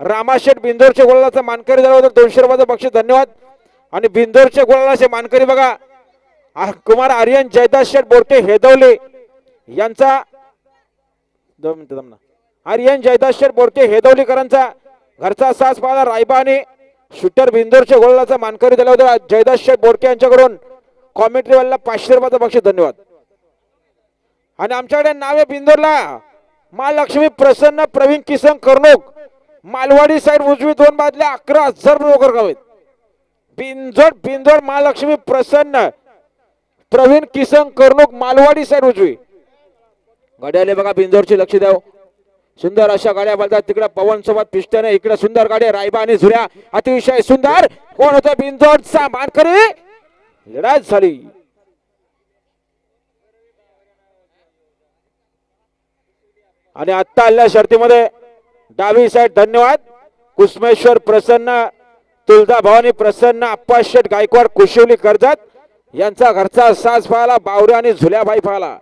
रामाशेठ बिंदोरच्या गोळाचा मानकरी झाला होता. दोनशे रुपयाचं बक्षीस. धन्यवाद. आणि बिंदोरच्या गोळाचे मानकरी बघा. कुमार आर्यन जयदास शेठ बोरटे हेदवले यांचा दोन मिनिटं आर्यन जयदास शेठ बोरटे हेदवलीकरांचा घरचा सास पाहिला रायबाने शूटर बिंदोरच्या गोळाचा मानकरी झाला होता. जयदास शेठ बोरटे यांच्याकडून कॉमेंट्री वाला पाचशे रुपयाचं बक्षीस. धन्यवाद. आणि आमच्याकडे नाव आहे बिंदोरला. महालक्ष्मी प्रसन्न प्रवीण किसन कर्णोक. मालवाडी साईड उजवी दोन बाजल्या अकरा हजार ब्रोकर गाव आहेत बिंजोड बिंजोड महालक्ष्मी प्रसन्न. प्रवीण किसन करणूक मालवाडी साईड उजवी. गड्याले बघा बिंजोरची लक्ष द्याव हो. सुंदर अशा गाड्या बोलतात. तिकडे पवन सोबत पिस्टन इकडे सुंदर गाड्या रायबा आणि झुऱ्या. अतिशय सुंदर. कोण होतं? बिंजोडचा मानकरी. लढाई झाली. आणि आत्ता आलेल्या शर्तीमध्ये डावी साईड धन्यवाद. कुसमेश्वर प्रसन्न तुलजा भवानी प्रसन्न अप्पा शेठ गायकवाड कुशिवली कर्जत यांचा घरचा साज पाहिला बावरे आणि झुल्याबाई पाहिला.